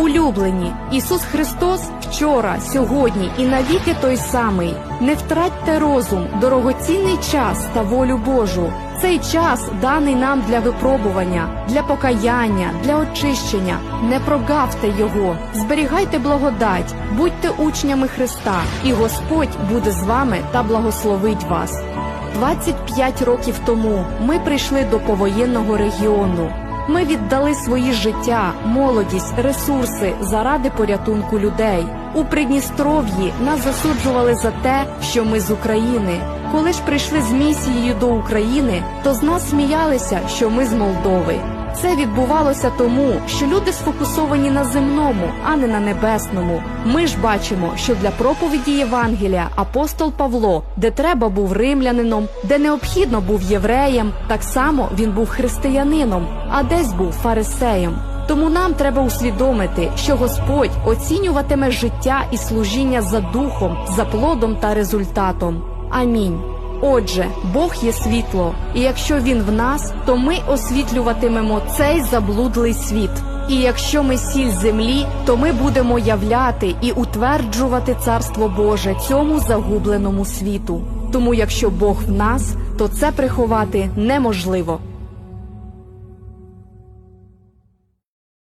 Улюблені, Ісус Христос вчора, сьогодні і навіки той самий. Не втратьте розум, дорогоцінний час та волю Божу. Цей час даний нам для випробування, для покаяння, для очищення. Не прогавте його, зберігайте благодать, будьте учнями Христа, і Господь буде з вами та благословить вас. 25 років тому ми прийшли до повоєнного регіону. Ми віддали свої життя, молодість, ресурси заради порятунку людей. У Придністров'ї нас засуджували за те, що ми з України. Коли ж прийшли з місією до України, то з нас сміялися, що ми з Молдови. Це відбувалося тому, що люди сфокусовані на земному, а не на небесному. Ми ж бачимо, що для проповіді Євангелія апостол Павло, де треба був римлянином, де необхідно був євреєм, так само він був християнином, а десь був фарисеєм. Тому нам треба усвідомити, що Господь оцінюватиме життя і служіння за духом, за плодом та результатом. Амінь. Отже, Бог є світло, і якщо він в нас, то ми освітлюватимемо цей заблудлий світ. І якщо ми сіль землі, то ми будемо являти і утверджувати царство Боже цьому загубленому світу. Тому, якщо Бог в нас, то це приховати неможливо.